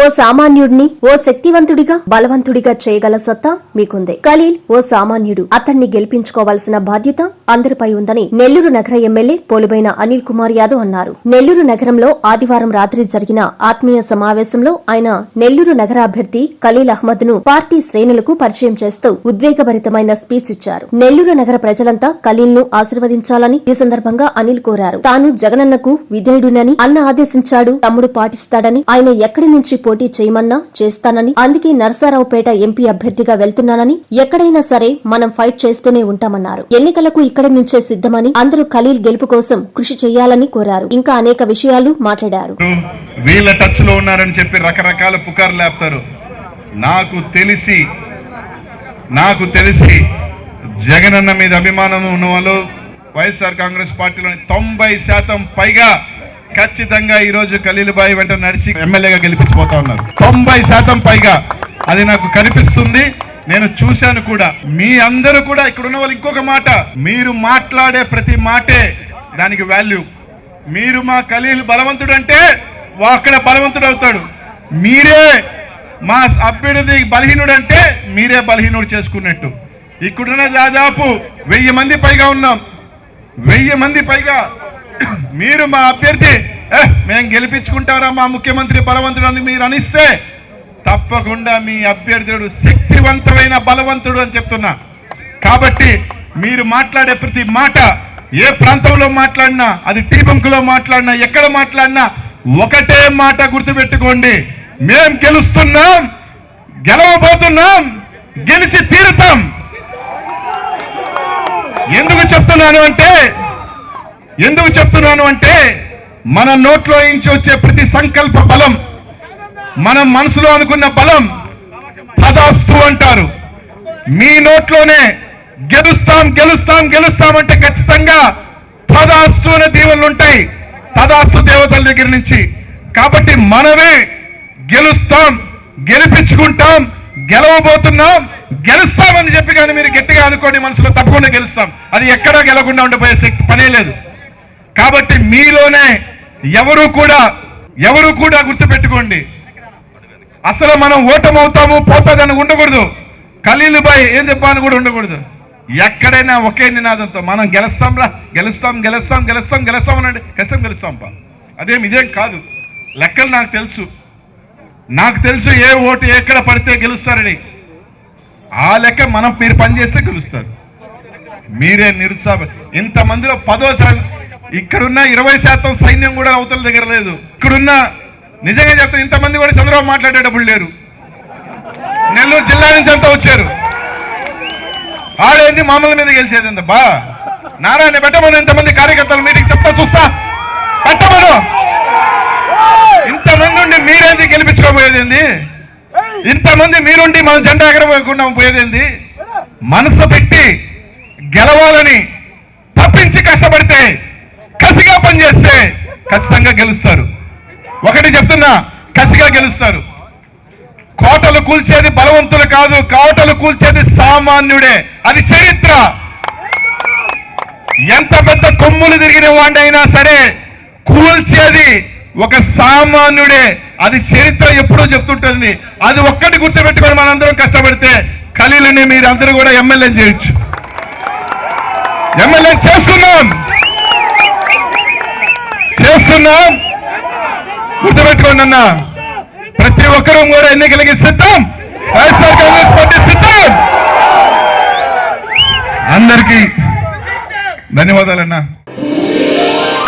ఓ సామాన్యుడిని ఓ శక్తివంతుడిగా బలవంతుడిగా చేయగల సత్తా మీకుంది. ఖలీల్ ఓ సామాన్యుడు. అతన్ని గెలిపించుకోవాల్సిన బాధ్యత అందరిపై ఉందని నెల్లూరు నగర ఎమ్మెల్యే పోలుబైన అనిల్ కుమార్ యాదవ్ అన్నారు. నెల్లూరు నగరంలో ఆదివారం రాత్రి జరిగిన ఆత్మీయ సమావేశంలో ఆయన నెల్లూరు నగర అభ్యర్థి ఖలీల్ అహ్మద్ను పార్టీ శ్రేణులకు పరిచయం చేస్తూ ఉద్వేగభరితమైన స్పీచ్ ఇచ్చారు. నెల్లూరు నగర ప్రజలంతా ఖలీల్ను ఆశీర్వదించాలని ఈ సందర్భంగా అనిల్ కోరారు. తాను జగనన్నకు విధేయుడునని అన్న ఆదేశించాడు తమ్ముడు పాటిస్తాడని ఆయన ఎక్కడి నుంచి పోటీ చేయమన్నా చేస్తానని అందుకే నరసారావుపేట ఎంపీ అభ్యర్థిగా వెళ్తున్నానని ఎక్కడైనా సరే మనం ఫైట్ చేస్తూనే ఉంటామన్నారు. ఎన్నికలకు ఇక్కడి నుంచే సిద్ధమని అందరూ ఖలీల్ గెలుపు కోసం కృషి చేయాలని కోరారు. ఇంకా అనేక విషయాలు మాట్లాడారు. వీళ్ళ టచ్లో ఉన్నారని చెప్పి రకరకాల పుకార్లు లేపుతారు. నాకు తెలిసి నాకు తెలిసి జగనన్న మీద అభిమానం ఉన్న వాళ్ళు వైఎస్ఆర్ కాంగ్రెస్ పార్టీలోని తొంభై శాతం పైగా ఖచ్చితంగా ఈరోజు రోజు ఖలీలుబాయి వెంట నడిచి ఎమ్మెల్యేగా గెలిపించిపోతా ఉన్నారు. తొంభై శాతం పైగా అది నాకు కనిపిస్తుంది. నేను చూశాను కూడా. మీ అందరూ కూడా ఇక్కడ ఉన్న వాళ్ళు ఇంకొక మాట. మీరు మాట్లాడే ప్రతి మాటే దానికి వాల్యూ మీరు మా ఖలీల్ బలవంతుడు అంటే అక్కడ బలవంతుడు అవుతాడు. మీరే మా అభ్యర్థి బలహీనుడు అంటే మీరే బలహీనుడు చేసుకున్నట్టు. ఇక్కడున్న దాదాపు వెయ్యి మంది పైగా ఉన్నాం. వెయ్యి మంది పైగా మీరు మా అభ్యర్థి "ఏ, మేము గెలిపించుకుంటారా మా ముఖ్యమంత్రి బలవంతుడు అని మీరు అనిస్తే తప్పకుండా మీ అభ్యర్థుడు శక్తివంతమైన బలవంతుడు అని చెప్తున్నా. కాబట్టి మీరు మాట్లాడే ప్రతి మాట ఏ ప్రాంతంలో మాట్లాడినా అది టీ బంకులో మాట్లాడినా ఎక్కడ మాట్లాడినా ఒకటే మాట గుర్తుపెట్టుకోండి. మేం గెలుస్తున్నాం గెలవబోతున్నాం గెలిచి తీరుతాం. ఎందుకు చెప్తున్నాను అంటే ఎందుకు చెప్తున్నాను అంటే మన నోట్లో నుంచి వచ్చే ప్రతి సంకల్ప బలం మన మనసులో అనుకున్న బలం తదాస్తు అంటారు. మీ నోట్లోనే గెలుస్తాం గెలుస్తాం గెలుస్తాం అంటే ఖచ్చితంగా తదాస్తు అనే దీవెనలు ఉంటాయి. తదాస్తు దేవతల దగ్గర నుంచి. కాబట్టి మనమే గెలుస్తాం గెలిపించుకుంటాం గెలవబోతున్నాం గెలుస్తామని చెప్పి కానీ మీరు గట్టిగా అనుకోండి మనసులో తప్పకుండా గెలుస్తాం. అది ఎక్కడా గెలకుండా ఉండిపోయే శక్తి పనే లేదు. కాబట్టి మీలోనే ఎవరు కూడా ఎవరు కూడా గుర్తుపెట్టుకోండి. అసలు మనం ఓటమవుతాము పోతాదని ఉండకూడదు. ఖలీలుబాయ్ ఏం చెప్పాలని కూడా ఉండకూడదు. ఎక్కడైనా ఒకే నినాదంతో మనం గెలుస్తాం రా గెలుస్తాం గెలుస్తాం గెలుస్తాం గెలుస్తాం అనండి. ఖచ్చితంగా గెలుస్తాం పా అదేం ఇదేం కాదు. లెక్కలు నాకు తెలుసు. నాకు తెలుసు ఏ ఓటు ఎక్కడ పడితే గెలుస్తారని. ఆ లెక్క మనం మీరు పనిచేస్తే గెలుస్తారు. మీరే నిరుత్సాహ ఇంతమందిలో పదో ఇక్కడున్న ఇరవై శాతం సైన్యం కూడా అవతల దగ్గర లేదు. ఇక్కడున్న నిజంగా చెప్తాను ఇంతమంది కూడా చంద్రబాబు మాట్లాడేటప్పుడు లేరు. నెల్లూరు జిల్లా నుంచి అంతా వచ్చారు. ఆడేంది మామూలు మీద గెలిచేది ఎంత? బా నారాయణ పెట్టమను ఇంతమంది కార్యకర్తలు మీటింగ్ చెప్తా చూస్తా. పెట్టమను ఇంతమంది ఉండి మీరేంది గెలిపించుకోబోయేది ఇంతమంది మీరుండి మన జెండా ఎగరపోకుండా పోయేదేంది మనసు పెట్టి గెలవాలని తప్పించి కష్టపడితే కసిగా పనిచేస్తే ఖచ్చితంగా గెలుస్తారు. ఒకటి చెప్తున్నా కసిగా గెలుస్తారు. కోటలు కూల్చేది బలవంతులు కాదు కోటలు కూల్చేది సామాన్యుడే. అది చరిత్ర. ఎంత పెద్ద కొమ్ములు తిరిగిన వాడినైనా సరే కూల్చేది ఒక సామాన్యుడే. అది చరిత్ర ఎప్పుడూ చెప్తుంటుంది. అది ఒక్కటి గుర్తుపెట్టుకొని మనందరం కష్టపడితే ఖలీలని మీరు కూడా ఎమ్మెల్యే చేయొచ్చు. ఎమ్మెల్యే చేస్తున్నాం. చేస్తున్నాం. గుర్తుపెట్టుకోండి అన్న ప్రతి ఒక్కరూ కూడా ఎన్నికలకి సిద్ధం. వైఎస్ఆర్ కాంగ్రెస్ పార్టీ సిద్ధం. అందరికీ ధన్యవాదాలన్నా